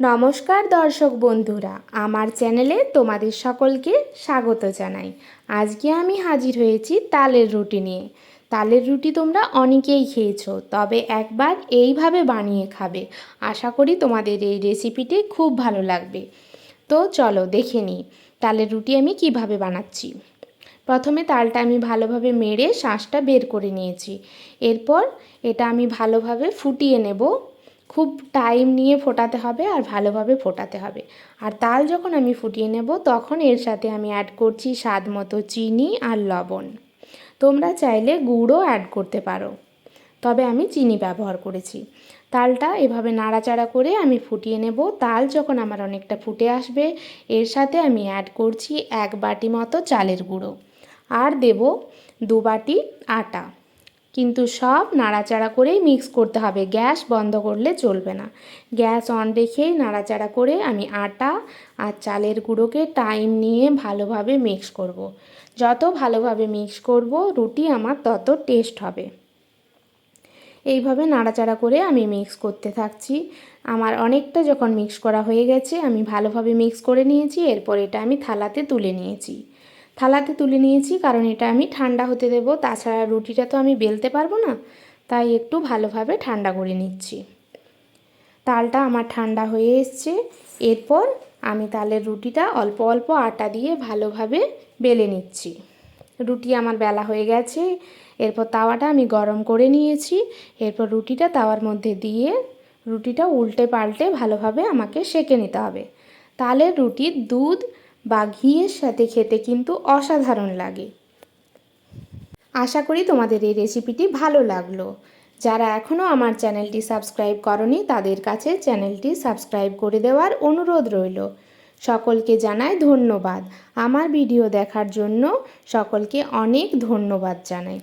নমস্কার দর্শক বন্ধুরা, আমার চ্যানেলে তোমাদের সকলকে স্বাগত জানাই। আজকে আমি হাজির হয়েছি তালের রুটি নিয়ে। তালের রুটি তোমরা অনেকেই খেয়েছো, তবে একবার এইভাবে বানিয়ে খাবে। আশা করি তোমাদের এই রেসিপিটি খুব ভালো লাগবে। তো চলো দেখে নিই তালের রুটি আমি কীভাবে বানাচ্ছি। প্রথমে তালটা আমি ভালোভাবে মেরে শাঁসটা বের করে নিয়েছি। এরপর এটা আমি ভালোভাবে ফুটিয়ে নেব। খুব টাইম নিয়ে ফোটাতে হবে আর ভালোভাবে ফোটাতে হবে। আর তাল যখন আমি ফুটিয়ে নেব, তখন এর সাথে আমি অ্যাড করছি স্বাদ মতো চিনি আর লবণ। তোমরা চাইলে গুড়ও অ্যাড করতে পারো। তবে আমি চিনি ব্যবহার করেছি। তালটা এভাবে নাড়াচাড়া করে আমি ফুটিয়ে নেব। তাল যখন আমার অনেকটা ফুটে আসবে, এর সাথে আমি অ্যাড করছি এক বাটি মতো চালের গুঁড়ো। আর দেব দু বাটি আটা। কিন্তু সব নাড়াচাড়া করেই মিক্স করতে হবে। গ্যাস বন্ধ করলে চলবে না। গ্যাস অন রেখেই নাড়াচাড়া করে আমি আটা আর চালের গুঁড়োকে টাইম নিয়ে ভালোভাবে মিক্স করব। যত ভালোভাবে মিক্স করব, রুটি আমার তত টেস্ট হবে। এইভাবে নাড়াচাড়া করে আমি মিক্স করতে থাকছি। আমার অনেকটা যখন মিক্স করা হয়ে গেছে, আমি ভালোভাবে মিক্স করে নিয়েছি, এরপর এটা আমি থালাতে তুলে নিয়েছি। থালাতে তুলে নিয়েছি, কারণ এটা আমি ঠান্ডা হতে দেবো। তাছাড়া রুটিটা তো আমি বেলতে পারব না, তাই একটু ভালোভাবে ঠান্ডা করে নিচ্ছি। তালটা আমার ঠান্ডা হয়ে এসছে। এরপর আমি তালের রুটিটা অল্প অল্প আটা দিয়ে ভালোভাবে বেলে নিচ্ছি। রুটি আমার বেলা হয়ে গেছে। এরপর তাওয়াটা আমি গরম করে নিয়েছি। এরপর রুটিটা তাওয়ার মধ্যে দিয়ে রুটিটা উল্টে পাল্টে ভালোভাবে আমাকে সেঁকে নিতে হবে। তালের রুটির দুধ বা ঘিয়ের সাথে খেতে কিন্তু অসাধারণ লাগে। আশা করি তোমাদের এই রেসিপিটি ভালো লাগল। যারা এখনও আমার চ্যানেলটি সাবস্ক্রাইব করনি, তাদের কাছে চ্যানেলটি সাবস্ক্রাইব করে দেওয়ার অনুরোধ রইল। সকলকে জানাই ধন্যবাদ। আমার ভিডিও দেখার জন্য সকলকে অনেক ধন্যবাদ জানাই।